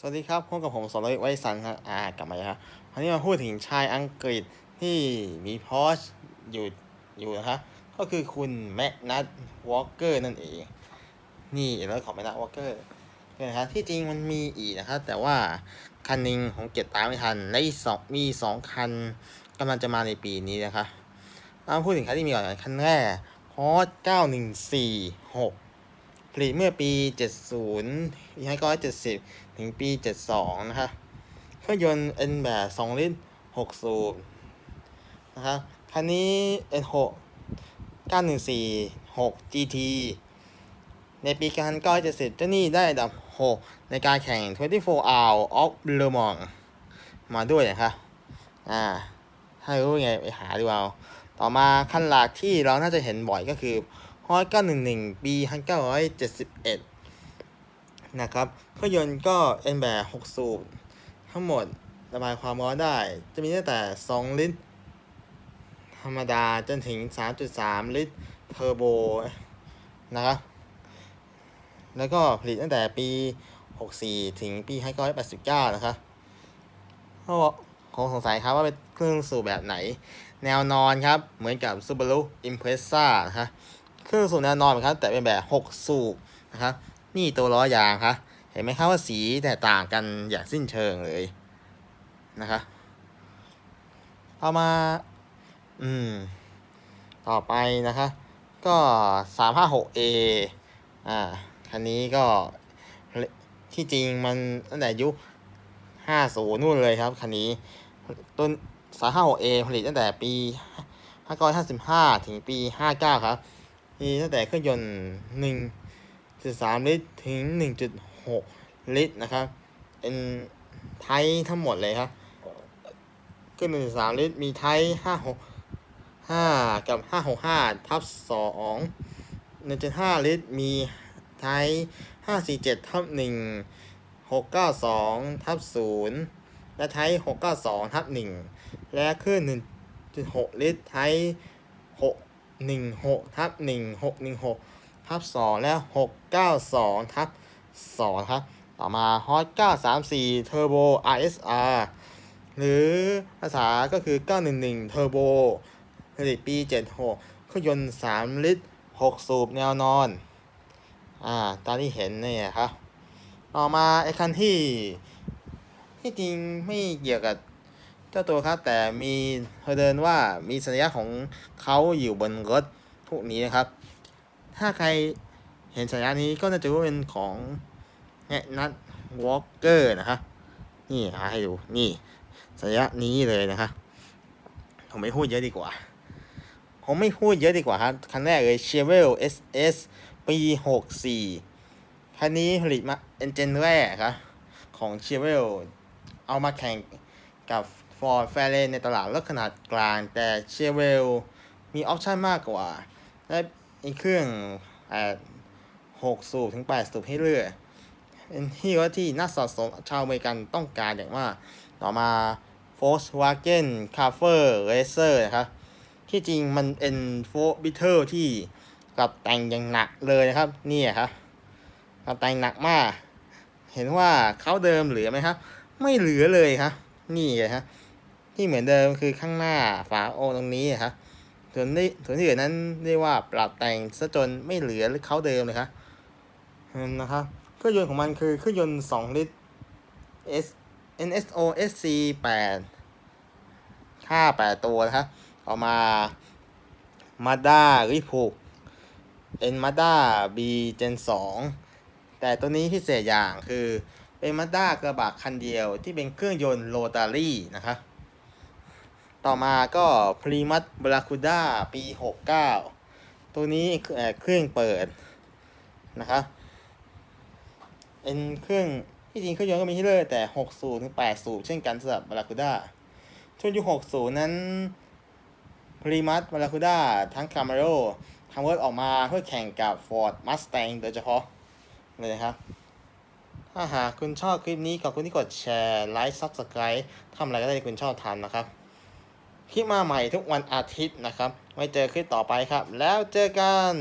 สวัสดีครับพบกับผมสรวิทย์ไวสันครับอ่ากลับมาแล้วครับวันนี้มาพูดถึงชายอังกฤษที่มีพอชอยู่อยู่นะครับก็คือคุณแมกนัทวอลเกอร์นั่นเอง นี่แล้วของแมกนัทวอลเกอร์เนี่ยนะครับที่จริงมันมีอีกนะครับแต่ว่าคันหนึงผมเก็บตามไม่ทันและอีกสองมีสองคันกำลังจะมาในปีนี้นะครับมาพูดถึงคันที่มีก่อนคันแรกพอช9146 ผลิตเมื่อปี 70ให้ก็70 ถึงปี 72 นะครับเครื่องยนต์เป็นแบบ 2 ลิตร 6 สูบนะครับคันนี้ N6 9146 GT ในปีการ970เจ้านี่ได้อันดับ 6 ในการแข่ง 24 Hours of Le Mans มาด้วยนะครับอ่าถ้ารู้ไงไปหาดูเอา ต่อมาคันหลักที่เราน่าจะเห็นบ่อยก็คือ ฮอต911ปี1971นะครับเครื่องยนต์ก็เป็นแบบ6สูบทั้งหมดระบายความร้อนได้ จะมีตั้งแต่2ลิตร ธรรมดาจนถึง3.3ลิตรเทอร์โบนะครับแล้วก็ผลิตตั้งแต่ปี 64 ถึงปี 1989 นะครับเพราะว่าคงสงสัยครับว่าเป็นเครื่องสูบแบบไหน แนวนอนครับ เหมือนกับ Subaru Impreza นะครับ เครื่องสูบแนวนอนครับแต่เป็นแบบ 6 สูบนะครับ นี่ตัวล้อยางครับเห็นไหมครับว่าสีแตกต่างกันอย่างสิ้นเชิงเลยนะครับต่อมา อืม ต่อไปนะครับก็ 356A อ่า คันนี้ก็ ที่จริงมันตั้งแต่ยุค50นู่นเลยครับ คันนี้ต้น 356A ผลิตตั้งแต่ปี 555 ถึงปี 59 ครับ มีตั้งแต่เครื่องยนต์ 1.3 ลิตรถึง 1.6 ลิตรนะครับ เป็นไทยทั้งหมดเลยครับเครื่อง1.3 ลิตร มีไทย565 กับ 565 ทับ 2 1.5 ลิตร มีไทย547 ทับ 1 692 ทับ 0 และไทย692 ทับ 1 และเครื่อง1.6 ลิตร ไทย 16ทับ1 616ทับ2และ 692ทับ2ครับ ต่อมา Hot 934 Turbo RSR หรือภาษาก็คือ 911 Turbo ผลิตปี 76เครื่องยนต์ 3 ลิตร 6 สูบแนวนอน อ่า ตามที่เห็นเนี่ยครับ ต่อมาไอ้คันที่ ที่จริงไม่เกี่ยวกับ เจ้าตัวครับ แต่มีเธอเดินว่ามีสัญลักษณ์ของเขาอยู่บนรถพวกนี้นะครับ ถ้าใครเห็นสัญลักษณ์นี้ก็น่าจะรู้เป็นของแนนัทวอล์กเกอร์นะครับนี่หาให้ดูนี่สัญลักษณ์นี้เลยนะครับผมไม่พูดเยอะดีกว่า ผมไม่พูดเยอะดีกว่าครับคันแรกเลย Chevrolet SS ปี64คันนี้ผลิตมาเอนจินแรกครับของ Chevrolet เอามาแข่งกับ Ford f a r r a n ในตลาดรถขนาดกลาง แต่ Chevrolet มีออปชันมากกว่า และอีกเครื่องแปด6สูบถึง8สูบให้เลือกเป็นที่ว่าที่นักสะสมชาวอเมริกันต้องการอย่างมาก ต่อมา Volkswagen c a f e r Racer นะครับ ที่จริงมันเป็นโฟบิเทอร์ที่ปรับแต่งอย่างหนักเลยนะครับ นี่ครับปรับแต่งหนักมาก เห็นว่าเขาเดิมเหลือไหมครับ ไม่เหลือเลยครับ นี่ครับ ที่เหมือนเดิมคือข้างหน้าฝาโอตรงนี้ครับส่วนที่ส่วนที่เหลือนั้นเรียกว่าปรับแต่งซะจนไม่เหลือเขาเดิมเลยครับนะครับเครื่องยนต์ของมันคือเครื่องยนต์ 2 ลิตร S NSO SC 8ค่า 8 ตัวนะครับต่อมา Mazda r e p o เป็น Mazda B Gen 2 แต่ตัวนี้พิเศษอย่างคือเป็น Mazda กระบะคันเดียวที่เป็นเครื่องยนต์โรตารี่นะครับ ต่อมาก็ Primus Barracuda ปี 69 ตัวนี้เครื่องเปิดนะครับเป็นเครื่องที่จริงเครื่องยนต์ก็มีให้เลือกแต่6สูบถึง8สูบเช่นกันสำหรับ Barracuda ช่วงยุค60 นั้น Primus Barracuda ทั้ง Camaro ทำรถออกมาเพื่อแข่งกับ Ford Mustang โดยเฉพาะเลยนะครับ ถ้าหากคุณชอบคลิปนี้ขอบคุณที่กดแชร์ ไลค์ Subscribe ทำอะไรก็ได้ที่คุณชอบทำนะครับ คลิปมาใหม่ทุกวันอาทิตย์นะครับ ไว้เจอคลิปต่อไปครับ แล้วเจอกัน